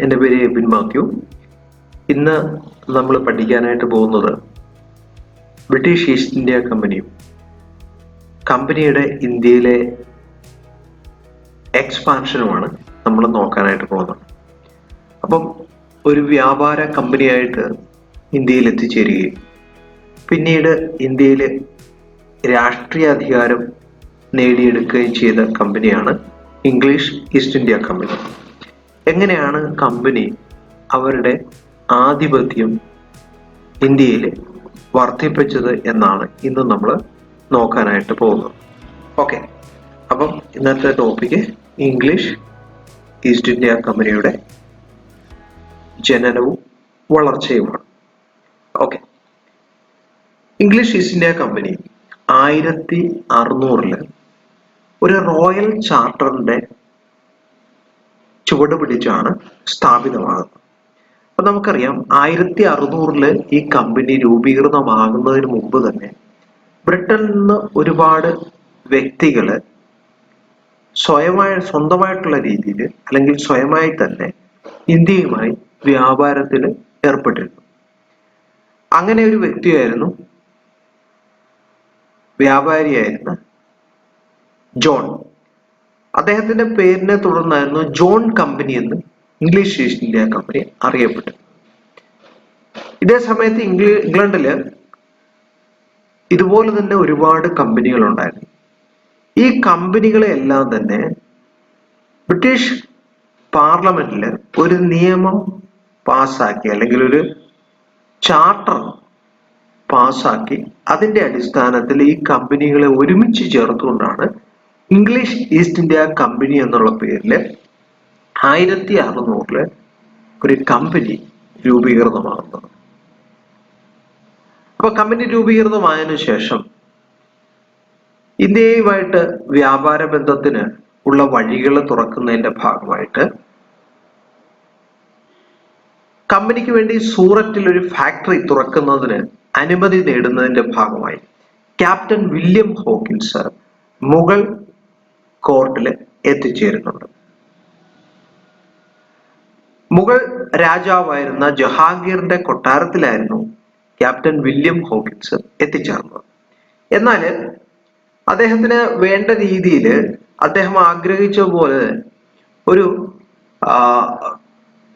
എന്റെ പേര് എബിൻ മാത്യു. ഇന്ന് നമ്മൾ പഠിക്കാനായിട്ട് പോകുന്നത് ബ്രിട്ടീഷ് ഈസ്റ്റ് ഇന്ത്യ കമ്പനിയും കമ്പനിയുടെ ഇന്ത്യയിലെ എക്സ്പാൻഷനുമാണ് നമ്മൾ നോക്കാനായിട്ട് പോകുന്നത്. അപ്പം ഒരു വ്യാപാര കമ്പനിയായിട്ട് ഇന്ത്യയിൽ എത്തിച്ചേരുകയും പിന്നീട് ഇന്ത്യയിൽ രാഷ്ട്രീയ അധികാരം നേടിയെടുക്കുകയും ചെയ്ത കമ്പനിയാണ് ഇംഗ്ലീഷ് ഈസ്റ്റ് ഇന്ത്യ കമ്പനി. എങ്ങനെയാണ് കമ്പനി അവരുടെ ആധിപത്യം ഇന്ത്യയിൽ വർദ്ധിപ്പിച്ചത് എന്നാണ് ഇന്ന് നമ്മൾ നോക്കാനായിട്ട് പോകുന്നത്. ഓക്കെ അപ്പം ഇന്നത്തെ ടോപ്പിക്ക് ഇംഗ്ലീഷ് ഈസ്റ്റ് ഇന്ത്യ കമ്പനിയുടെ ജനനവും വളർച്ചയുമാണ്. Okay English East India company ആയിരത്തി അറുന്നൂറിൽ ഒരു റോയൽ ചാർട്ടറിന്റെ ചുവട് പിടിച്ചാണ് സ്ഥാപിതമാകുന്നത്. അപ്പൊ നമുക്കറിയാം ആയിരത്തി അറുന്നൂറിൽ ഈ കമ്പനി രൂപീകൃതമാകുന്നതിന് മുമ്പ് തന്നെ ബ്രിട്ടനിൽ നിന്ന് ഒരുപാട് വ്യക്തികൾ സ്വയമായ സ്വന്തമായിട്ടുള്ള രീതിയിൽ അല്ലെങ്കിൽ സ്വയമായി തന്നെ ഇന്ത്യയുമായി വ്യാപാരത്തിൽ ഏർപ്പെട്ടിരുന്നു. അങ്ങനെ ഒരു വ്യക്തിയായിരുന്നു വ്യാപാരിയായിരുന്ന ജോൺ. അദ്ദേഹത്തിന്റെ പേരിനെ തുടർന്നായിരുന്നു ജോൺ കമ്പനി എന്ന് ഇംഗ്ലീഷ് ഈസ്റ്റ് ഇന്ത്യ കമ്പനി അറിയപ്പെട്ടു ഇതേ സമയത്ത് ഇംഗ്ല ഇംഗ്ലണ്ടിൽ ഇതുപോലെ തന്നെ ഒരുപാട് കമ്പനികൾ ഉണ്ടായിരുന്നു ഈ കമ്പനികളെ എല്ലാം തന്നെ ബ്രിട്ടീഷ് പാർലമെന്റിൽ ഒരു നിയമം പാസ്സാക്കി അല്ലെങ്കിൽ ഒരു ചാർട്ടർ പാസ്സാക്കി അതിന്റെ അടിസ്ഥാനത്തിൽ ഈ കമ്പനികളെ ഒരുമിച്ച് ചേർത്തുകൊണ്ടാണ് ഇംഗ്ലീഷ് ഈസ്റ്റ് ഇന്ത്യ കമ്പനി എന്നുള്ള പേരിൽ ആയിരത്തി അറുന്നൂറിൽ ഒരു കമ്പനി രൂപീകൃതമാകുന്നത്. അപ്പൊ കമ്പനി രൂപീകൃതമായതിനു ശേഷം ഇന്ത്യയുമായിട്ട് വ്യാപാര ബന്ധത്തിന് ഉള്ള വഴികൾ തുറക്കുന്നതിന്റെ ഭാഗമായിട്ട് കമ്പനിക്ക് വേണ്ടി സൂററ്റിൽ ഒരു ഫാക്ടറി തുറക്കുന്നതിന് അനുമതി നേടുന്നതിന്റെ ഭാഗമായി ക്യാപ്റ്റൻ വില്യം ഹോക്കിൻസ് മുഗൾ കോർട്ടിൽ എത്തിച്ചേരുന്നുണ്ട്. മുഗൾ രാജാവായിരുന്ന ജഹാംഗീറിന്റെ കൊട്ടാരത്തിലായിരുന്നു ക്യാപ്റ്റൻ വില്യം ഹോക്കിൻസ് എത്തിച്ചേർന്നത്. എന്നാൽ അദ്ദേഹത്തിന് വേണ്ട രീതിയിൽ അദ്ദേഹം ആഗ്രഹിച്ച പോലെ ഒരു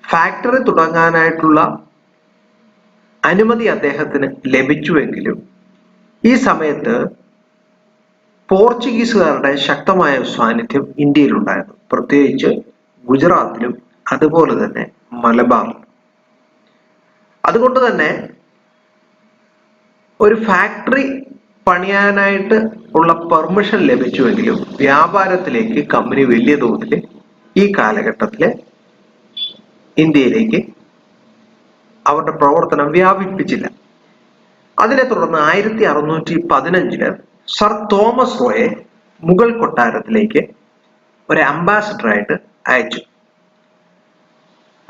ഫാക്ടറി തുടങ്ങാനായിട്ടുള്ള അനുമതി അദ്ദേഹത്തിന് ലഭിച്ചുവെങ്കിലും ഈ സമയത്ത് പോർച്ചുഗീസുകാരുടെ ശക്തമായ സാന്നിധ്യം ഇന്ത്യയിലുണ്ടായിരുന്നു. പ്രത്യേകിച്ച് ഗുജറാത്തിലും അതുപോലെ തന്നെ മലബാറിലും. അതുകൊണ്ട് തന്നെ ഒരു ഫാക്ടറി പണിയാനായിട്ട് ഉള്ള പെർമിഷൻ ലഭിച്ചുവെങ്കിലും വ്യാപാരത്തിലേക്ക് കമ്പനി വലിയ തോതിൽ ഈ കാലഘട്ടത്തിൽ ഇന്ത്യയിലേക്ക് അവരുടെ പ്രവർത്തനം വ്യാപിപ്പിച്ചില്ല. അതിനെ തുടർന്ന് ആയിരത്തി അറുന്നൂറ്റി പതിനഞ്ചിൽ സർ തോമസ് റോയെ മുഗൾ കൊട്ടാരത്തിലേക്ക് ഒരു അംബാസിഡറായിട്ട് അയച്ചു.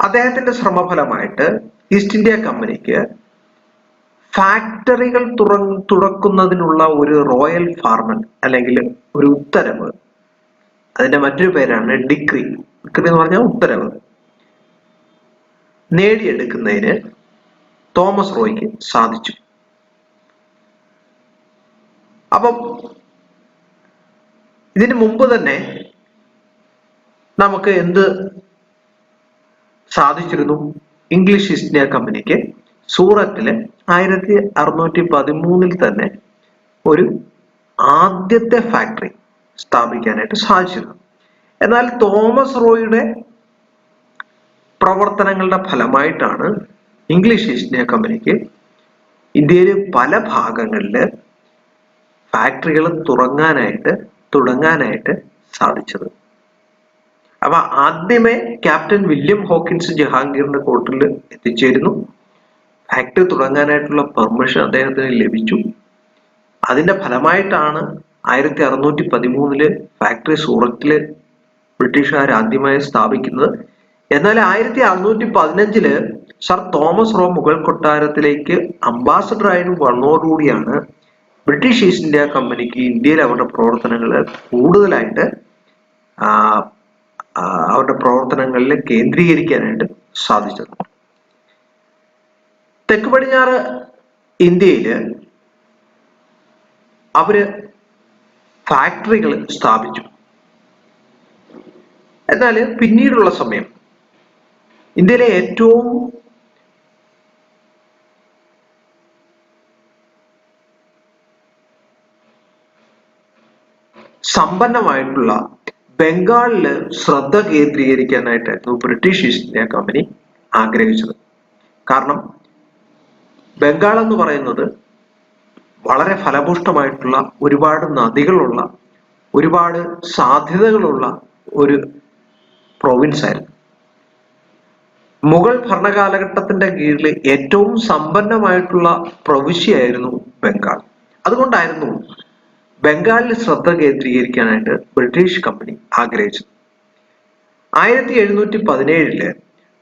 അദ്ദേഹത്തിന്റെ ശ്രമഫലമായിട്ട് ഈസ്റ്റ് ഇന്ത്യ കമ്പനിക്ക് ഫാക്ടറികൾ തുറ തുറക്കുന്നതിനുള്ള ഒരു റോയൽ ഫാർമൻ അല്ലെങ്കിൽ ഒരു ഉത്തരവ്. അതിന്റെ മറ്റൊരു പേരാണ് ഡിഗ്രി ഡിഗ്രി എന്ന് പറഞ്ഞാൽ ഉത്തരവ്. നേടിയെടുക്കുന്നതിന് തോമസ് റോയ്ക്ക് സാധിച്ചു. അപ്പം ഇതിനു മുമ്പ് തന്നെ നമുക്ക് എന്ത് സാധിച്ചിരുന്നു? ഇംഗ്ലീഷ് ഈസ്റ്റ് ഇന്ത്യ കമ്പനിക്ക് സൂറത്തിൽ ആയിരത്തി അറുന്നൂറ്റി പതിമൂന്നിൽ തന്നെ ഒരു ആദ്യത്തെ ഫാക്ടറി സ്ഥാപിക്കാനായിട്ട് സാധിച്ചിരുന്നു. എന്നാൽ തോമസ് റോയുടെ പ്രവർത്തനങ്ങളുടെ ഫലമായിട്ടാണ് ഇംഗ്ലീഷ് ഈസ്റ്റ് ഇന്ത്യ കമ്പനിക്ക് ഇന്ത്യയിലെ പല ഭാഗങ്ങളിൽ ഫാക്ടറികൾ തുറങ്ങാനായിട്ട് തുടങ്ങാനായിട്ട് സാധിച്ചത്. അപ്പൊ ആദ്യമേ ക്യാപ്റ്റൻ വില്യം ഹോക്കിൻസ് ജഹാംഗീറിന്റെ കോർട്ടിൽ എത്തിച്ചേരുന്നു. ഫാക്ടറി തുടങ്ങാനായിട്ടുള്ള പെർമിഷൻ അദ്ദേഹത്തിന് ലഭിച്ചു. അതിന്റെ ഫലമായിട്ടാണ് ആയിരത്തി അറുന്നൂറ്റി പതിമൂന്നിൽ ഫാക്ടറി സൂറത്തിൽ ബ്രിട്ടീഷുകാർ ആദ്യമായി സ്ഥാപിക്കുന്നത്. എന്നാൽ ആയിരത്തി അറുന്നൂറ്റി പതിനഞ്ചിൽ സർ തോമസ് റോ മുഗൾ കൊട്ടാരത്തിലേക്ക് അംബാസഡർ ആയിട്ട് വന്നതോടുകൂടിയാണ് ബ്രിട്ടീഷ് ഈസ്റ്റ് ഇന്ത്യ കമ്പനിക്ക് ഇന്ത്യയിൽ അവരുടെ പ്രവർത്തനങ്ങൾ കൂടുതലായിട്ട് അവരുടെ പ്രവർത്തനങ്ങളിൽ കേന്ദ്രീകരിക്കാനായിട്ട് സാധിച്ചത്. തെക്ക് പടിഞ്ഞാറ് ഇന്ത്യയിൽ അവർ ഫാക്ടറികൾ സ്ഥാപിച്ചു. എന്നാൽ പിന്നീടുള്ള സമയം ഇന്ത്യയിലെ ഏറ്റവും സമ്പന്നമായിട്ടുള്ള ബംഗാളിൽ ശ്രദ്ധ കേന്ദ്രീകരിക്കാനായിട്ടായിരുന്നു ബ്രിട്ടീഷ് ഈസ്റ്റ് ഇന്ത്യ കമ്പനി ആഗ്രഹിച്ചത്. കാരണം ബംഗാൾ എന്ന് പറയുന്നത് വളരെ ഫലഭൂഷ്ടമായിട്ടുള്ള ഒരുപാട് നദികളുള്ള ഒരുപാട് സാധ്യതകളുള്ള ഒരു പ്രൊവിൻസ് ആയിരുന്നു. മുഗൾ ഭരണകാലഘട്ടത്തിന്റെ കീഴിൽ ഏറ്റവും സമ്പന്നമായിട്ടുള്ള പ്രവിശ്യയായിരുന്നു ബംഗാൾ. അതുകൊണ്ടായിരുന്നു ബംഗാളിൽ ശ്രദ്ധ കേന്ദ്രീകരിക്കാനായിട്ട് ബ്രിട്ടീഷ് കമ്പനി ആഗ്രഹിച്ചു. ആയിരത്തി എഴുന്നൂറ്റി പതിനേഴിൽ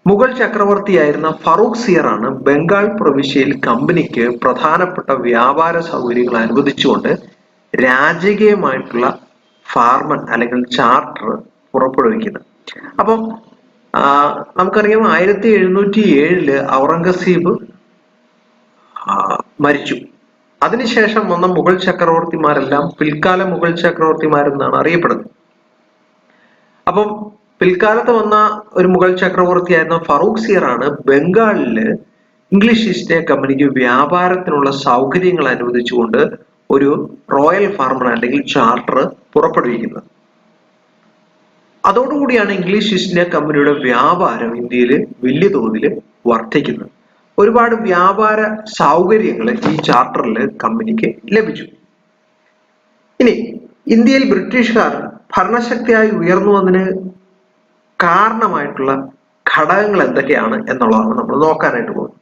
മുഗൾ ചക്രവർത്തിയായിരുന്ന ഫറൂഖ് സിയറാണ് ബംഗാൾ പ്രവിശ്യയിൽ കമ്പനിക്ക് പ്രധാനപ്പെട്ട വ്യാപാര സൗകര്യങ്ങൾ അനുവദിച്ചുകൊണ്ട് രാജകീയമായിട്ടുള്ള ഫാർമൻ അല്ലെങ്കിൽ ചാർട്ടർ പുറപ്പെടുവിക്കുന്നത്. അപ്പം നമുക്കറിയാം ആയിരത്തി എഴുന്നൂറ്റി ഏഴിൽ ഔറംഗസീബ് മരിച്ചു. അതിനുശേഷം വന്ന മുഗൾ ചക്രവർത്തിമാരെല്ലാം പിൽക്കാല മുഗൾ ചക്രവർത്തിമാരെന്നാണ് അറിയപ്പെടുന്നത്. അപ്പം പിൽക്കാലത്ത് വന്ന ഒരു മുഗൾ ചക്രവർത്തിയായിരുന്ന ഫറൂഖ് സിയറാണ് ബംഗാളിൽ ഇംഗ്ലീഷ് ഈസ്റ്റ് ഇന്ത്യ കമ്പനിക്ക് വ്യാപാരത്തിനുള്ള സൗകര്യങ്ങൾ അനുവദിച്ചുകൊണ്ട് ഒരു റോയൽ ഫാർമർ അല്ലെങ്കിൽ ചാർട്ടർ പുറപ്പെടുവിക്കുന്നത്. അതോടുകൂടിയാണ് ഇംഗ്ലീഷ് ഈസ്റ്റ് ഇന്ത്യ കമ്പനിയുടെ വ്യാപാരം ഇന്ത്യയിൽ വലിയ തോതിൽ വർദ്ധിക്കുന്നത്. ഒരുപാട് വ്യാപാര സൗകര്യങ്ങൾ ഈ ചാർട്ടറിൽ കമ്പനിക്ക് ലഭിച്ചു. ഇനി ഇന്ത്യയിൽ ബ്രിട്ടീഷുകാർ ഭരണശക്തിയായി ഉയർന്നു വന്നതിന് കാരണമായിട്ടുള്ള ഘടകങ്ങൾ എന്തൊക്കെയാണ് എന്നുള്ളതാണ് നമ്മൾ നോക്കാനായിട്ട് പോകുന്നത്.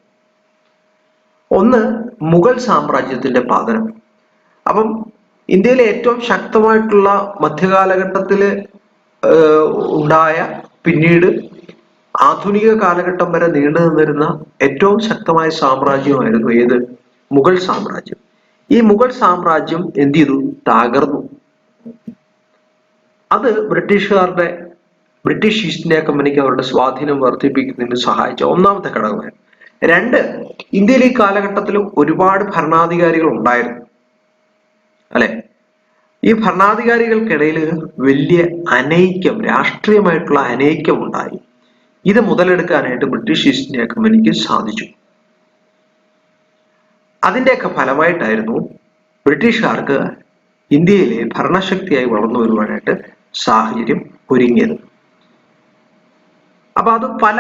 ഒന്ന് മുഗൾ സാമ്രാജ്യത്തിന്റെ പാതനം. അപ്പം ഇന്ത്യയിലെ ഏറ്റവും ശക്തമായിട്ടുള്ള മധ്യകാലഘട്ടത്തിൽ ഉണ്ടായ പിന്നീട് ആധുനിക കാലഘട്ടം വരെ നീണ്ടു നിന്നിരുന്ന ഏറ്റവും ശക്തമായ സാമ്രാജ്യമായിരുന്നു ഏത്? മുഗൾ സാമ്രാജ്യം. ഈ മുഗൾ സാമ്രാജ്യം എന്ത് ചെയ്തു? തകർന്നു. അത് ബ്രിട്ടീഷുകാരുടെ ബ്രിട്ടീഷ് ഈസ്റ്റ് ഇന്ത്യ കമ്പനിക്ക് അവരുടെ സ്വാധീനം വർദ്ധിപ്പിക്കുന്നതിന് സഹായിച്ച ഒന്നാമത്തെ ഘടകമായിരുന്നു. രണ്ട് ഇന്ത്യയിൽ ഈ കാലഘട്ടത്തിൽ ഒരുപാട് ഭരണാധികാരികൾ ഉണ്ടായിരുന്നു. അല്ലെ? ഈ ഭരണാധികാരികൾക്കിടയിൽ വലിയ അനൈക്യം രാഷ്ട്രീയമായിട്ടുള്ള അനൈക്യം ഉണ്ടായി. ഇത് മുതലെടുക്കാനായിട്ട് ബ്രിട്ടീഷ് ഈസ്റ്റ് ഇന്ത്യ കമ്പനിക്ക് സാധിച്ചു. അതിന്റെയൊക്കെ ഫലമായിട്ടായിരുന്നു ബ്രിട്ടീഷുകാർക്ക് ഇന്ത്യയിലെ ഭരണശക്തിയായി വളർന്നു വരുവാനായിട്ട് സാഹചര്യം ഒരുങ്ങിയത്. അപ്പൊ അത് പല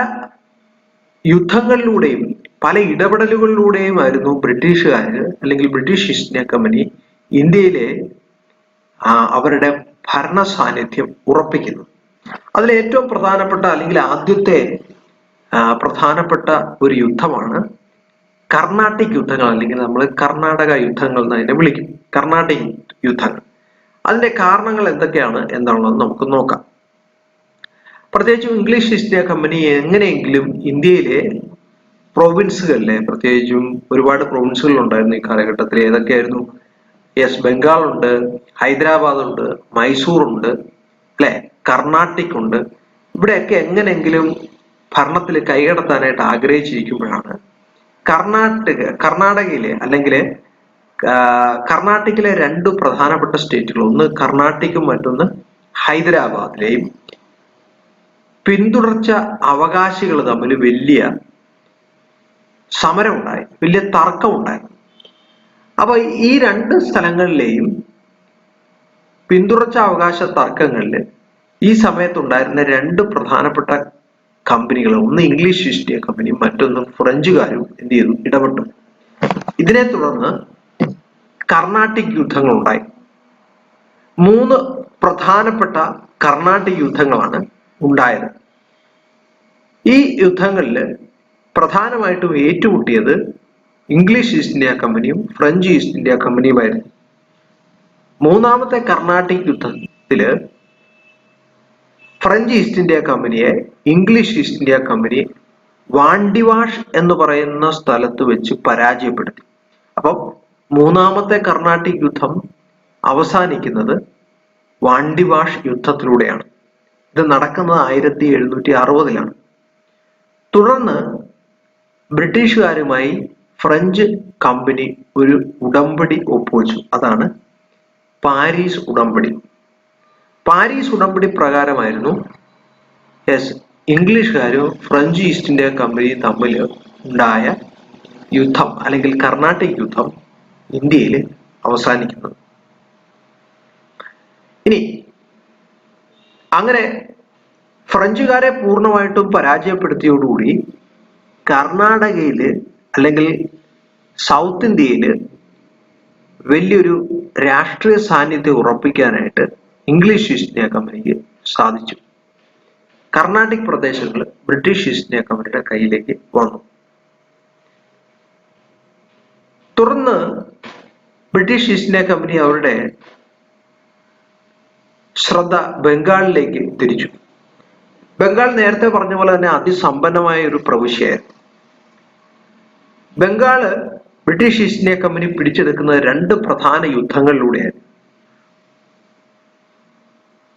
യുദ്ധങ്ങളിലൂടെയും പല ഇടപെടലുകളിലൂടെയും ആയിരുന്നു ബ്രിട്ടീഷുകാര് അല്ലെങ്കിൽ ബ്രിട്ടീഷ് ഈസ്റ്റ് ഇന്ത്യ കമ്പനി ഇന്ത്യയിലെ അവരുടെ ഭരണ സാന്നിധ്യം ഉറപ്പിക്കുന്നത്. അതിൽ ഏറ്റവും പ്രധാനപ്പെട്ട അല്ലെങ്കിൽ ആദ്യത്തെ പ്രധാനപ്പെട്ട ഒരു യുദ്ധമാണ് കർണാട്ടിക് യുദ്ധങ്ങൾ അല്ലെങ്കിൽ നമ്മൾ കർണാടക യുദ്ധങ്ങൾ എന്ന് അതിനെ വിളിക്കും. കർണാട്ടിക് യുദ്ധങ്ങൾ. അതിന്റെ കാരണങ്ങൾ എന്തൊക്കെയാണ് എന്താണെന്ന് നമുക്ക് നോക്കാം. പ്രത്യേകിച്ചും ഇംഗ്ലീഷ് ഈസ്റ്റ് ഇന്ത്യ കമ്പനി എങ്ങനെയെങ്കിലും ഇന്ത്യയിലെ പ്രൊവിൻസുകളിലെ പ്രത്യേകിച്ചും ഒരുപാട് പ്രൊവിൻസുകൾ ഉണ്ടായിരുന്നു ഈ കാലഘട്ടത്തിൽ. ഏതൊക്കെയായിരുന്നു? യെസ് ബംഗാൾ ഉണ്ട് ഹൈദരാബാദ് ഉണ്ട് മൈസൂർ ഉണ്ട് അല്ലെ കർണാട്ടിക് ഉണ്ട് ഇവിടെയൊക്കെ എങ്ങനെയെങ്കിലും ഭരണത്തിൽ കൈകടത്താനായിട്ട് ആഗ്രഹിച്ചിരിക്കുമ്പോഴാണ് കർണാടക കർണാടകയിലെ അല്ലെങ്കിൽ കർണാട്ടിക്കിലെ രണ്ട് പ്രധാനപ്പെട്ട സ്റ്റേറ്റുകൾ ഒന്ന് കർണാട്ടിക്കും മറ്റൊന്ന് ഹൈദരാബാദിലെയും. പിന്തുടർച്ച അവകാശികൾ തമ്മിൽ വലിയ സമരമുണ്ടായി വലിയ തർക്കമുണ്ടായി. അപ്പൊ ഈ രണ്ട് സ്ഥലങ്ങളിലെയും പിന്തുടർച്ച അവകാശ തർക്കങ്ങളിൽ ഈ സമയത്തുണ്ടായിരുന്ന രണ്ട് പ്രധാനപ്പെട്ട കമ്പനികൾ ഒന്ന് ഇംഗ്ലീഷ് ഈസ്റ്റ് ഇന്ത്യ കമ്പനി മറ്റൊന്ന് ഫ്രഞ്ചുകാരും എന്ത് ചെയ്തു? ഇടപെട്ടു. ഇതിനെ തുടർന്ന് കർണാട്ടിക് യുദ്ധങ്ങൾ ഉണ്ടായി. മൂന്ന് പ്രധാനപ്പെട്ട കർണാട്ടിക് യുദ്ധങ്ങളാണ് ഉണ്ടായത്. ഈ യുദ്ധങ്ങളിൽ പ്രധാനമായിട്ടും ഏറ്റുമുട്ടിയത് ഇംഗ്ലീഷ് ഈസ്റ്റ് ഇന്ത്യ കമ്പനിയും ഫ്രഞ്ച് ഈസ്റ്റ് ഇന്ത്യ കമ്പനിയുമായിരുന്നു. മൂന്നാമത്തെ കർണാട്ടിക് യുദ്ധത്തിൽ ഫ്രഞ്ച് ഈസ്റ്റ് ഇന്ത്യ കമ്പനിയെ English East India company Wandiwash എന്ന് പറയുന്ന സ്ഥലത്ത് വെച്ച് പരാജയപ്പെടുത്തി. അപ്പം മൂന്നാമത്തെ കർണാട്ടിക് യുദ്ധം അവസാനിക്കുന്നത് വാണ്ടിവാഷ് യുദ്ധത്തിലൂടെയാണ്. ഇത് നടക്കുന്നത് ആയിരത്തി എഴുന്നൂറ്റി അറുപതിലാണ് തുടർന്ന് ബ്രിട്ടീഷുകാരുമായി ഫ്രഞ്ച് കമ്പനി ഒരു ഉടമ്പടി ഒപ്പുവെച്ചു. അതാണ് പാരീസ് ഉടമ്പടി. പാരീസ് ഉടമ്പടി പ്രകാരമായിരുന്നു യെസ് ഇംഗ്ലീഷുകാരും ഫ്രഞ്ച് ഈസ്റ്റ് ഇന്ത്യ കമ്പനി തമ്മിൽ ഉണ്ടായ യുദ്ധം അല്ലെങ്കിൽ കർണാട്ടിക് യുദ്ധം ഇന്ത്യയിൽ അവസാനിക്കുന്നത്. ഇനി അങ്ങനെ ഫ്രഞ്ചുകാരെ പൂർണമായിട്ടും പരാജയപ്പെടുത്തിയോടുകൂടി കർണാടകയിൽ അല്ലെങ്കിൽ സൗത്ത് ഇന്ത്യയിൽ വലിയൊരു രാഷ്ട്രീയ സാന്നിധ്യം ഉറപ്പിക്കാനായിട്ട് ഇംഗ്ലീഷ് ഈസ്റ്റ് ഇന്ത്യ കമ്പനിക്ക് സാധിച്ചു. കർണാട്ടിക് പ്രദേശങ്ങൾ ബ്രിട്ടീഷ് ഈസ്റ്റ് ഇന്ത്യ കമ്പനിയുടെ കയ്യിലേക്ക് വന്നു. തുടർന്ന് ബ്രിട്ടീഷ് ഈസ്റ്റ് ഇന്ത്യ കമ്പനി അവരുടെ ശ്രദ്ധ ബംഗാളിലേക്ക് തിരിച്ചു. ബംഗാൾ നേരത്തെ പറഞ്ഞ പോലെ തന്നെ അതിസമ്പന്നമായ ഒരു പ്രവിശ്യയായിരുന്നു. Bengal British East India company പിടിച്ചെടുക്കുന്നത് രണ്ട് പ്രധാന യുദ്ധങ്ങളിലൂടെയായിരുന്നു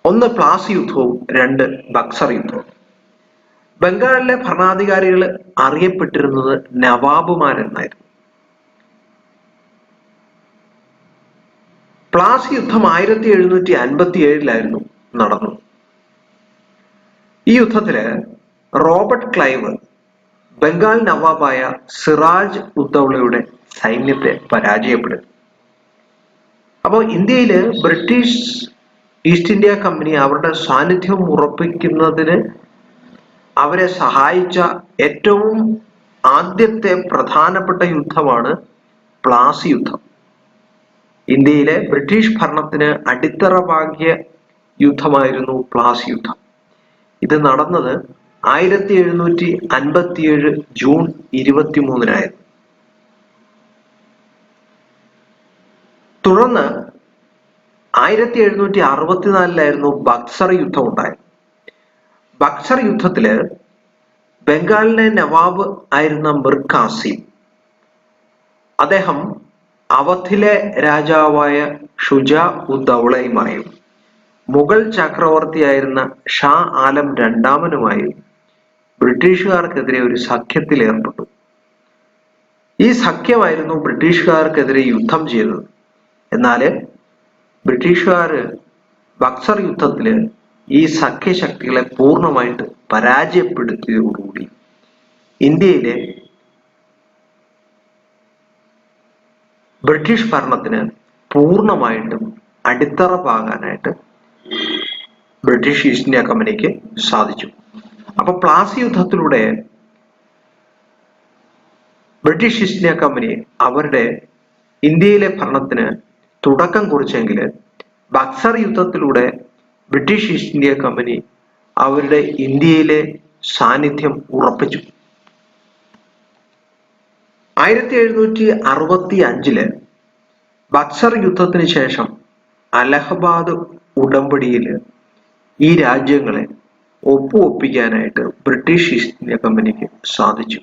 ഒന്ന് പ്ലാസി യുദ്ധവും രണ്ട് ബക്സർ യുദ്ധവും. ബംഗാളിലെ ഭരണാധികാരികൾ അറിയപ്പെട്ടിരുന്നത് നവാബുമാരെന്നായിരുന്നു. പ്ലാസി യുദ്ധം ആയിരത്തി എഴുന്നൂറ്റി അൻപത്തി ഏഴിലായിരുന്നു നടന്നത്. ഈ യുദ്ധത്തിൽ റോബർട്ട് ക്ലൈവ് ബംഗാൾ നവാബായ സിറാജ് ഉദ്ദൗളയുടെ സൈന്യത്തെ പരാജയപ്പെടുത്തി അപ്പോൾ ഇന്ത്യയിൽ ബ്രിട്ടീഷ് ഈസ്റ്റ് ഇന്ത്യ കമ്പനി അവരുടെ സാന്നിധ്യം ഉറപ്പിക്കുന്നതിന് അവരെ സഹായിച്ച ഏറ്റവും ആദ്യത്തെ പ്രധാനപ്പെട്ട യുദ്ധമാണ് പ്ലാസി യുദ്ധം. ഇന്ത്യയിലെ ബ്രിട്ടീഷ് ഭരണത്തിന് അടിത്തറ പാകിയ യുദ്ധമായിരുന്നു പ്ലാസി യുദ്ധം. ഇത് നടന്നത് ആയിരത്തി എഴുന്നൂറ്റി അൻപത്തിയേഴ് ജൂൺ ഇരുപത്തിമൂന്നിനായിരുന്നു. തുടർന്ന് ആയിരത്തി എഴുന്നൂറ്റി അറുപത്തിനാലിലായിരുന്നു ബക്സർ യുദ്ധം ഉണ്ടായത് ബക്സർ യുദ്ധത്തിൽ ബംഗാളിലെ നവാബ് ആയിരുന്ന മിർ കാസിം അദ്ദേഹം അവധിലെ രാജാവായ ഷുജാ ഉദ്ദൗളയുമായും മുഗൾ ചക്രവർത്തിയായിരുന്ന ഷാ ആലം രണ്ടാമനുമായും ബ്രിട്ടീഷുകാർക്കെതിരെ ഒരു സഖ്യത്തിൽ ഏർപ്പെട്ടു ഈ സഖ്യമായിരുന്നു ബ്രിട്ടീഷുകാർക്കെതിരെ യുദ്ധം ചെയ്തത്. എന്നാൽ ബ്രിട്ടീഷുകാർ ബക്സർ യുദ്ധത്തിൽ ഈ സഖ്യശക്തികളെ പൂർണമായിട്ട് പരാജയപ്പെടുത്തിയതോടുകൂടി ഇന്ത്യയിലെ ബ്രിട്ടീഷ് ഭരണത്തിന് പൂർണമായിട്ടും അടിത്തറ പാകാനായിട്ട് ബ്രിട്ടീഷ് ഈസ്റ്റ് ഇന്ത്യ കമ്പനിക്ക് സാധിച്ചു. അപ്പൊ പ്ലാസി യുദ്ധത്തിലൂടെ ബ്രിട്ടീഷ് ഈസ്റ്റ് ഇന്ത്യ കമ്പനി അവരുടെ ഇന്ത്യയിലെ ഭരണത്തിന് തുടക്കം കുറിച്ചെങ്കിൽ ബക്സർ യുദ്ധത്തിലൂടെ ബ്രിട്ടീഷ് ഈസ്റ്റ് ഇന്ത്യ കമ്പനി അവരുടെ ഇന്ത്യയിലെ സാന്നിധ്യം ഉറപ്പിച്ചു. ആയിരത്തി എഴുന്നൂറ്റി അറുപത്തി അഞ്ചിൽ ബക്സർ യുദ്ധത്തിന് ശേഷം അലഹബാദ് ഉടമ്പടിയിൽ ഈ രാജ്യങ്ങളെ ഒപ്പുവെപ്പിക്കാനായിട്ട് ബ്രിട്ടീഷ് ഈസ്റ്റ് ഇന്ത്യ കമ്പനിക്ക് സാധിച്ചു.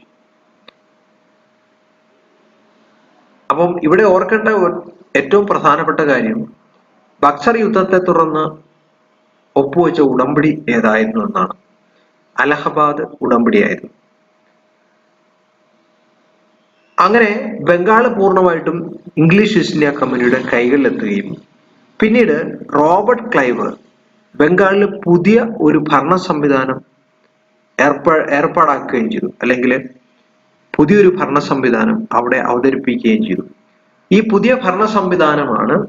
അപ്പം ഇവിടെ ഓർക്കേണ്ട ഏറ്റവും പ്രധാനപ്പെട്ട കാര്യം ബക്സർ യുദ്ധത്തെ തുടർന്ന് ഒപ്പുവെച്ച ഉടമ്പടി ഏതായിരുന്നു എന്നാണ്. അലഹബാദ് ഉടമ്പടിയായിരുന്നു. അങ്ങനെ ബംഗാൾ പൂർണമായിട്ടും ഇംഗ്ലീഷ് ഈസ്റ്റ് ഇന്ത്യ കമ്പനിയുടെ കൈകളിലെത്തുകയും പിന്നീട് റോബർട്ട് ക്ലൈവ് ബംഗാളിൽ പുതിയ ഒരു ഭരണ സംവിധാനം ഏർപ്പാ ഏർപ്പാടാക്കുകയും ചെയ്തു. അല്ലെങ്കിൽ പുതിയൊരു ഭരണ സംവിധാനം അവിടെ അവതരിപ്പിക്കുകയും ചെയ്തു. ഈ പുതിയ ഭരണ സംവിധാനമാണ്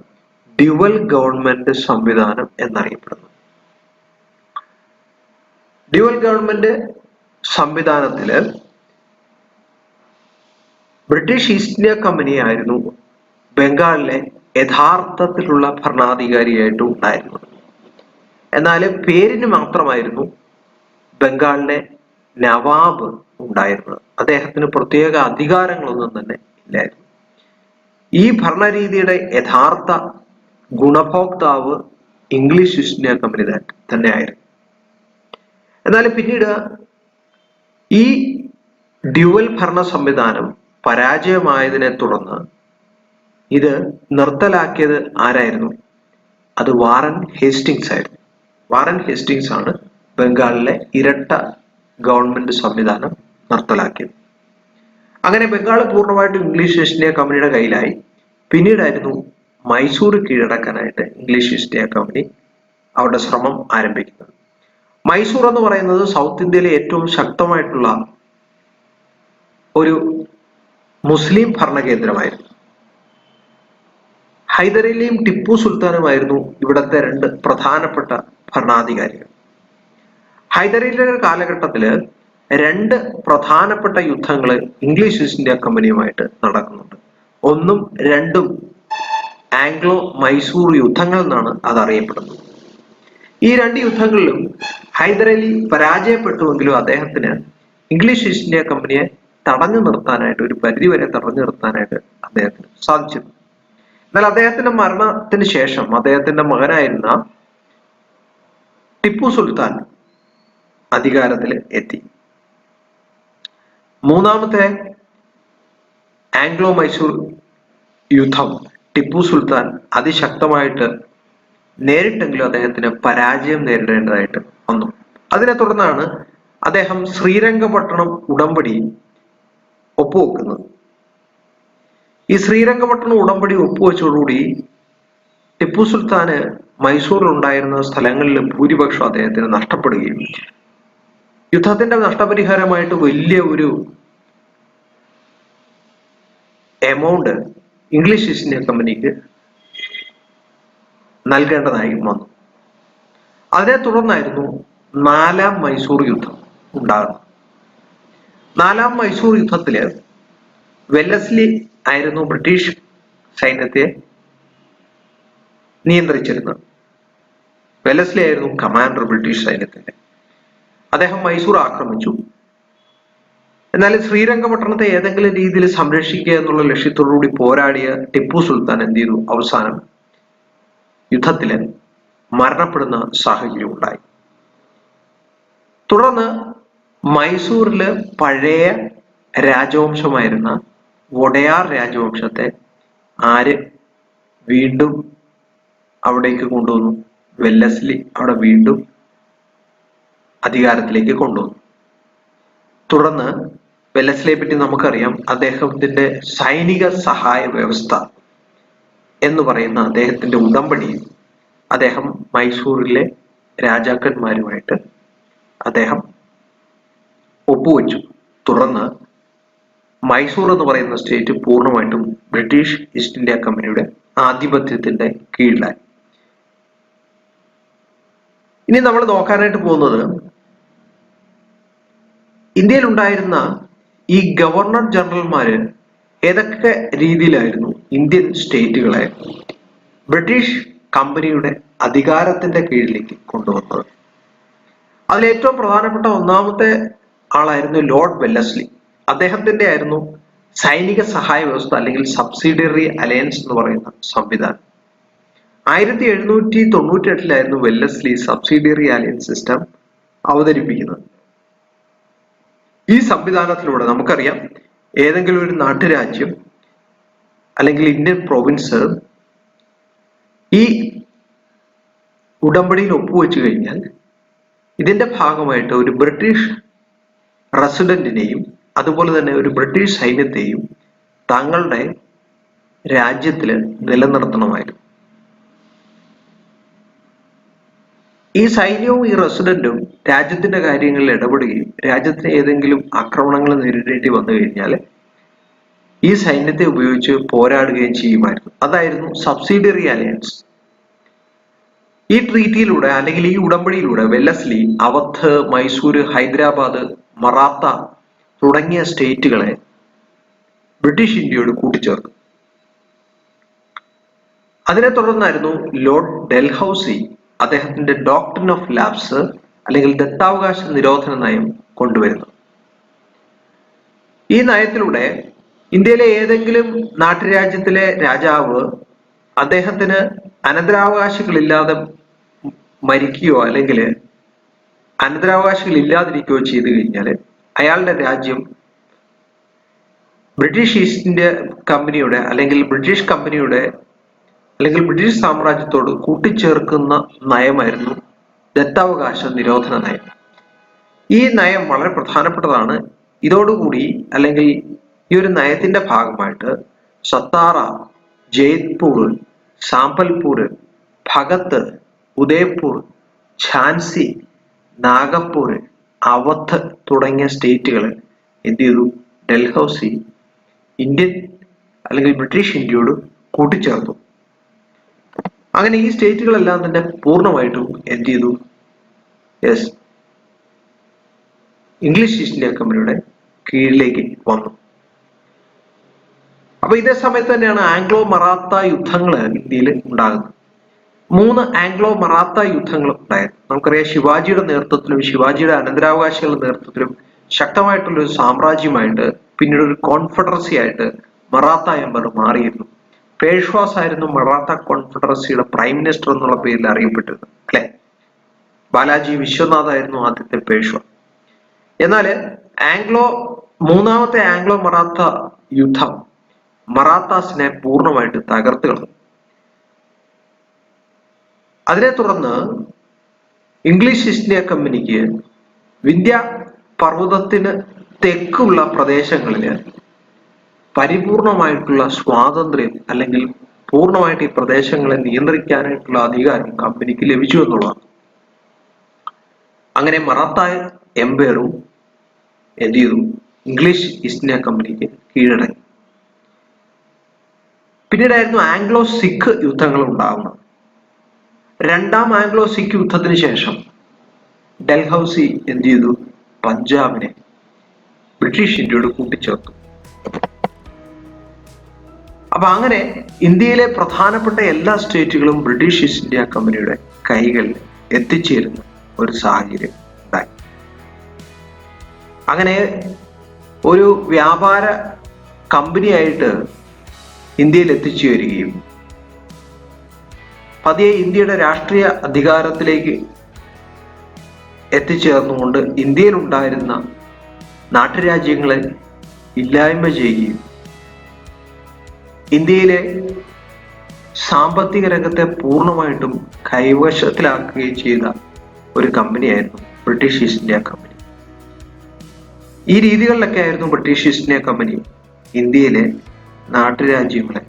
ഡ്യുവൽ ഗവൺമെന്റ് സംവിധാനം എന്നറിയപ്പെടുന്നത്. ഡ്യുവൽ ഗവൺമെന്റ് സംവിധാനത്തിൽ ബ്രിട്ടീഷ് ഈസ്റ്റ് ഇന്ത്യ കമ്പനി ആയിരുന്നു ബംഗാളിലെ യഥാർത്ഥത്തിലുള്ള ഭരണാധികാരിയായിട്ട് ഉണ്ടായിരുന്നത്. എന്നാൽ പേരിന് മാത്രമായിരുന്നു ബംഗാളിലെ നവാബ് ഉണ്ടായിരുന്നത്. അദ്ദേഹത്തിന് പ്രത്യേക അധികാരങ്ങളൊന്നും തന്നെ ഇല്ലായിരുന്നു. ഈ ഭരണരീതിയുടെ യഥാർത്ഥ ഗുണഭോക്താവ് ഇംഗ്ലീഷ് ഈസ്റ്റ് ഇന്ത്യ കമ്പനി തന്നെ- തന്നെയായിരുന്നു. എന്നാൽ പിന്നീട് ഈ ഡ്യുവൽ ഭരണ സംവിധാനം പരാജയമായതിനെ തുടർന്ന് ഇത് നിർത്തലാക്കിയത് ആരായിരുന്നു? അത് വാറൻ ഹേസ്റ്റിങ്സ് ആയിരുന്നു. വാറൻ ഹേസ്റ്റിങ്സ് ആണ് ബംഗാളിലെ ഇരട്ട ഗവൺമെന്റ് സംവിധാനം നിർത്തലാക്കിയത് അങ്ങനെ ബംഗാൾ പൂർണമായിട്ടും ഇംഗ്ലീഷ് ഈസ്റ്റ് ഇന്ത്യ കമ്പനിയുടെ കയ്യിലായി. പിന്നീടായിരുന്നു മൈസൂർ കീഴടക്കാനായിട്ട് ഇംഗ്ലീഷ് ഈസ്റ്റ് ഇന്ത്യ കമ്പനി അവരുടെ ശ്രമം ആരംഭിക്കുന്നത്. മൈസൂർ എന്ന് പറയുന്നത് സൗത്ത് ഇന്ത്യയിലെ ഏറ്റവും ശക്തമായിട്ടുള്ള ഒരു മുസ്ലിം ഭരണകേന്ദ്രമായിരുന്നു. ഹൈദരലിയും ടിപ്പു സുൽത്താനുമായിരുന്നു ഇവിടുത്തെ രണ്ട് പ്രധാനപ്പെട്ട ഭരണാധികാരികൾ. ഹൈദരലിയുടെ കാലഘട്ടത്തിൽ രണ്ട് പ്രധാനപ്പെട്ട യുദ്ധങ്ങൾ ഇംഗ്ലീഷ് ഈസ്റ്റ് ഇന്ത്യ കമ്പനിയുമായിട്ട് നടക്കുന്നുണ്ട്. ഒന്നും രണ്ടും ആംഗ്ലോ മൈസൂർ യുദ്ധങ്ങൾ എന്നാണ് അത് അറിയപ്പെടുന്നത് ഈ രണ്ട് യുദ്ധങ്ങളിലും ഹൈദരലി പരാജയപ്പെട്ടുവെങ്കിലും അദ്ദേഹത്തിന് ഇംഗ്ലീഷ് ഈസ്റ്റ് ഇന്ത്യ കമ്പനിയെ തടഞ്ഞു നിർത്താനായിട്ട് ഒരു പരിധി വരെ തടഞ്ഞു നിർത്താനായിട്ട് അദ്ദേഹത്തിന് സാധിച്ചു എന്നാൽ അദ്ദേഹത്തിന്റെ മരണത്തിന് ശേഷം അദ്ദേഹത്തിന്റെ മകനായിരുന്ന ടിപ്പു സുൽത്താൻ അധികാരത്തിൽ എത്തി. മൂന്നാമത്തെ ആംഗ്ലോ മൈസൂർ യുദ്ധം ടിപ്പു സുൽത്താൻ അതിശക്തമായിട്ട് നേരിട്ടെങ്കിലും അദ്ദേഹത്തിന് പരാജയം നേരിടേണ്ടതായിട്ട് വന്നു. അതിനെ തുടർന്നാണ് അദ്ദേഹം ശ്രീരംഗപട്ടണം ഉടമ്പടി ഒപ്പുവെക്കുന്നത്. ഈ ശ്രീരംഗപട്ടണം ഉടമ്പടി ഒപ്പുവെച്ചതോടുകൂടി ടിപ്പു സുൽത്താന് മൈസൂരിൽ ഉണ്ടായിരുന്ന സ്ഥലങ്ങളിൽ ഭൂരിപക്ഷം അദ്ദേഹത്തിന് നഷ്ടപ്പെടുകയും യുദ്ധത്തിന്റെ നഷ്ടപരിഹാരമായിട്ട് വലിയ ഒരു എമൗണ്ട് ഇംഗ്ലീഷ് ഈസ്റ്റ് ഇന്ത്യ കമ്പനിക്ക് നൽകേണ്ടതായി വന്നു. അതിനെ തുടർന്നായിരുന്നു നാലാം മൈസൂർ യുദ്ധം ഉണ്ടാകുന്നത്. നാലാം മൈസൂർ യുദ്ധത്തിൽ വെല്ലസ്ലി ആയിരുന്നു ബ്രിട്ടീഷ് സൈന്യത്തെ നിയന്ത്രിച്ചിരുന്നത്. വെല്ലസ്ലി ആയിരുന്നു കമാൻഡർ ബ്രിട്ടീഷ് സൈന്യത്തിന്റെ. അദ്ദേഹം മൈസൂർ ആക്രമിച്ചു. എന്നാൽ ശ്രീരംഗപട്ടണത്തെ ഏതെങ്കിലും രീതിയിൽ സംരക്ഷിക്കുക എന്നുള്ള ലക്ഷ്യത്തോടുകൂടി പോരാടിയ ടിപ്പു സുൽത്താൻ എന്ത് ചെയ്തു? അവസാനം യുദ്ധത്തിൽ മരണപ്പെടുന്ന സാഹചര്യം ഉണ്ടായി. തുടർന്ന് മൈസൂരിൽ പഴയ രാജവംശമായിരുന്ന വൊഡയാർ രാജവംശത്തെ ആര് വീണ്ടും അവിടേക്ക് കൊണ്ടുവന്നു? വെല്ലസ്ലി അവിടെ വീണ്ടും അധികാരത്തിലേക്ക് കൊണ്ടുവന്നു. തുടർന്ന് വെല്ലസ്ലിയെ പറ്റി നമുക്കറിയാം അദ്ദേഹത്തിന്റെ സൈനിക സഹായ വ്യവസ്ഥ എന്ന് പറയുന്ന അദ്ദേഹത്തിന്റെ ഉടമ്പടി അദ്ദേഹം മൈസൂരിലെ രാജാക്കന്മാരുമായിട്ട് അദ്ദേഹം ഒപ്പുവെച്ചു. തുടർന്ന് മൈസൂർ എന്ന് പറയുന്ന സ്റ്റേറ്റ് പൂർണമായിട്ടും ബ്രിട്ടീഷ് ഈസ്റ്റ് ഇന്ത്യ കമ്പനിയുടെ ആധിപത്യത്തിന്റെ കീഴിലായി. ഇനി നമ്മൾ നോക്കാനായിട്ട് പോകുന്നത് ഇന്ത്യയിൽ ഉണ്ടായിരുന്ന ഈ ഗവർണർ ജനറൽമാര് ഏതൊക്കെ രീതിയിലായിരുന്നു ഇന്ത്യൻ സ്റ്റേറ്റുകളെ ബ്രിട്ടീഷ് കമ്പനിയുടെ അധികാരത്തിന്റെ കീഴിലേക്ക് കൊണ്ടുവന്നത്? അതിൽ ഏറ്റവും പ്രധാനപ്പെട്ട ഒന്നാമത്തെ ആളായിരുന്നു ലോർഡ് വെല്ലസ്ലി. അദ്ദേഹത്തിന്റെ ആയിരുന്നു സൈനിക സഹായ വ്യവസ്ഥ അല്ലെങ്കിൽ സബ്സിഡിയറി അലയൻസ് എന്ന് പറയുന്ന സംവിധാനം. ആയിരത്തി എഴുന്നൂറ്റി തൊണ്ണൂറ്റി എട്ടിലായിരുന്നു വെല്ലസ്ലി സബ്സിഡിയറി അലയൻസ് സിസ്റ്റം അവതരിപ്പിക്കുന്നത്. ഈ സംവിധാനത്തിലൂടെ നമുക്കറിയാം ഏതെങ്കിലും ഒരു നാട്ടുരാജ്യം അല്ലെങ്കിൽ ഇന്ത്യൻ പ്രൊവിൻസ് ഈ ഉടമ്പടിയിൽ ഒപ്പുവെച്ചു കഴിഞ്ഞാൽ ഇതിന്റെ ഭാഗമായിട്ട് ഒരു ബ്രിട്ടീഷ് റെസിഡന്റിനെയും അതുപോലെ തന്നെ ഒരു ബ്രിട്ടീഷ് സൈന്യത്തെയും തങ്ങളുടെ രാജ്യത്തിൽ നിലനിർത്തണമായിരുന്നു. ഈ സൈന്യവും ഈ റെസിഡന്റും രാജ്യത്തിന്റെ കാര്യങ്ങളിൽ ഇടപെടുകയും രാജ്യത്തിന് ഏതെങ്കിലും ആക്രമണങ്ങൾ നേരിടേണ്ടി വന്നു കഴിഞ്ഞാൽ ഈ സൈന്യത്തെ ഉപയോഗിച്ച് പോരാടുകയും ചെയ്യുമായിരുന്നു. അതായിരുന്നു സബ്സിഡിയറി അലയൻസ്. ഈ ട്രീറ്റിയിലൂടെ അല്ലെങ്കിൽ ഈ ഉടമ്പടിയിലൂടെ വെല്ലസ്ലി അവധ് മൈസൂര് ഹൈദരാബാദ് മറാത്ത തുടങ്ങിയ സ്റ്റേറ്റുകളെ ബ്രിട്ടീഷ് ഇന്ത്യയോട് കൂട്ടിച്ചേർത്തു. അതിനെ തുടർന്നായിരുന്നു ലോർഡ് ഡെൽഹൌസി അദ്ദേഹത്തിന്റെ ഡോക്ടറിൻ ഓഫ് ലാബ്സ് അല്ലെങ്കിൽ ദത്താവകാശ നിരോധന നയം കൊണ്ടുവരുന്നു. ഈ നയത്തിലൂടെ ഇന്ത്യയിലെ ഏതെങ്കിലും നാട്ടുരാജ്യത്തിലെ രാജാവ് അദ്ദേഹത്തിന് അനന്തരാവകാശികളില്ലാതെ മരിക്കുകയോ അല്ലെങ്കിൽ അനന്തരാവകാശികൾ ഇല്ലാതിരിക്കുകയോ ചെയ്തു കഴിഞ്ഞാൽ അയാളുടെ രാജ്യം ബ്രിട്ടീഷ് ഈസ്റ്റ് ഇന്ത്യ കമ്പനിയുടെ അല്ലെങ്കിൽ ബ്രിട്ടീഷ് കമ്പനിയുടെ അല്ലെങ്കിൽ ബ്രിട്ടീഷ് സാമ്രാജ്യത്തോട് കൂട്ടിച്ചേർക്കുന്ന നയമായിരുന്നു ദത്താവകാശ നിരോധന നയം. ഈ നയം വളരെ പ്രധാനപ്പെട്ടതാണ്. ഇതോടുകൂടി അല്ലെങ്കിൽ ഈ ഒരു നയത്തിന്റെ ഭാഗമായിട്ട് സത്താറ ജയ്പൂർ സാമ്പൽപൂർ ഭഗത്ത് ഉദയ്പൂർ ഝാൻസി നാഗപ്പൂർ അവധ് തുടങ്ങിയ സ്റ്റേറ്റുകൾ എന്ത് ചെയ്തു? ഡൽഹൌസി ഇന്ത്യൻ അല്ലെങ്കിൽ ബ്രിട്ടീഷ് ഇന്ത്യയോട് കൂട്ടിച്ചേർത്തു. അങ്ങനെ ഈ സ്റ്റേറ്റുകളെല്ലാം തന്നെ പൂർണമായിട്ടും എന്ത് ചെയ്തു? യെസ് ഇംഗ്ലീഷ് ഈസ്റ്റ് ഇന്ത്യ കമ്പനിയുടെ കീഴിലേക്ക് വന്നു. അപ്പൊ ഇതേ സമയത്ത് തന്നെയാണ് ആംഗ്ലോ മറാത്ത യുദ്ധങ്ങൾ ഇന്ത്യയിൽ ഉണ്ടാകുന്നത്. മൂന്ന് ആംഗ്ലോ മറാത്ത യുദ്ധങ്ങൾ ഉണ്ടായിരുന്നു. നമുക്കറിയാം ശിവാജിയുടെ നേതൃത്വത്തിലും ശിവാജിയുടെ അനന്തരാവകാശികളുടെ നേതൃത്വത്തിലും ശക്തമായിട്ടുള്ള ഒരു സാമ്രാജ്യമായിട്ട് പിന്നീട് ഒരു കോൺഫെഡറസി ആയിട്ട് മറാത്ത എംബർ മാറിയിരുന്നു. പേഷ്വാസ് ആയിരുന്നു മറാത്ത കോൺഫെഡറസിയുടെ പ്രൈം മിനിസ്റ്റർ എന്നുള്ള പേരിൽ അറിയപ്പെട്ടിരുന്നത് അല്ലെ? ബാലാജി വിശ്വനാഥ് ആയിരുന്നു ആദ്യത്തെ പേഷ്വ. എന്നാൽ ആംഗ്ലോ മൂന്നാമത്തെ ആംഗ്ലോ മറാത്ത യുദ്ധം മറാത്താസിനെ പൂർണമായിട്ട് തകർത്ത് കളഞ്ഞു. അതിനെ തുടർന്ന് ഇംഗ്ലീഷ് ഈസ്റ്റ് ഇന്ത്യ കമ്പനിക്ക് വിന്ധ്യ പർവതത്തിന് തെക്കുള്ള പ്രദേശങ്ങളിൽ പരിപൂർണമായിട്ടുള്ള സ്വാതന്ത്ര്യം അല്ലെങ്കിൽ പൂർണമായിട്ട് ഈ പ്രദേശങ്ങളെ നിയന്ത്രിക്കാനായിട്ടുള്ള അധികാരം കമ്പനിക്ക് ലഭിച്ചു എന്നുള്ളതാണ്. അങ്ങനെ മറാത്തായ എംപയറും എന്ത് ചെയ്തു? ഇംഗ്ലീഷ് ഈസ്റ്റ് ഇന്ത്യ കമ്പനിക്ക് കീഴടങ്ങി. പിന്നീടായിരുന്നു ആംഗ്ലോ സിഖ് യുദ്ധങ്ങൾ ഉണ്ടാകുന്നത് രണ്ടാം ആംഗ്ലോ സിഖ് യുദ്ധത്തിന് ശേഷം ഡൽഹൌസി എന്ത് ചെയ്തു? പഞ്ചാബിനെ ബ്രിട്ടീഷ് ഇന്ത്യയോട് കൂട്ടിച്ചേർത്തു. അപ്പൊ അങ്ങനെ ഇന്ത്യയിലെ പ്രധാനപ്പെട്ട എല്ലാ സ്റ്റേറ്റുകളും ബ്രിട്ടീഷ് ഈസ്റ്റ് ഇന്ത്യ കമ്പനിയുടെ കൈകളിൽ എത്തിച്ചേരുന്ന ഒരു സാഹചര്യം ഉണ്ടായി. അങ്ങനെ ഒരു വ്യാപാര കമ്പനിയായിട്ട് ഇന്ത്യയിൽ എത്തിച്ചു വരികയും പതിയെ ഇന്ത്യയുടെ രാഷ്ട്രീയ അധികാരത്തിലേക്ക് എത്തിച്ചേർന്നുകൊണ്ട് ഇന്ത്യയിൽ ഉണ്ടായിരുന്ന നാട്ടുരാജ്യങ്ങളെ ഇല്ലായ്മ ചെയ്യുകയും ഇന്ത്യയിലെ സാമ്പത്തിക രംഗത്തെ പൂർണമായിട്ടും കൈവശത്തിലാക്കുകയും ചെയ്ത ഒരു കമ്പനിയായിരുന്നു ബ്രിട്ടീഷ് ഈസ്റ്റ് ഇന്ത്യ കമ്പനി ഈ രീതികളിലൊക്കെ ആയിരുന്നു ബ്രിട്ടീഷ് ഈസ്റ്റ് ഇന്ത്യ കമ്പനി ഇന്ത്യയിലെ നാട്ടുരാജ്യങ്ങളെ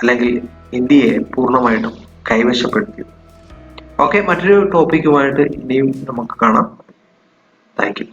അല്ലെങ്കിൽ ഇന്ത്യയെ പൂർണമായിട്ടും കൈവശപ്പെടുത്തിയത്. ഓക്കെ മറ്റൊരു ടോപ്പിക്കുമായിട്ട് ഇനിയും നമുക്ക് കാണാം. Thank you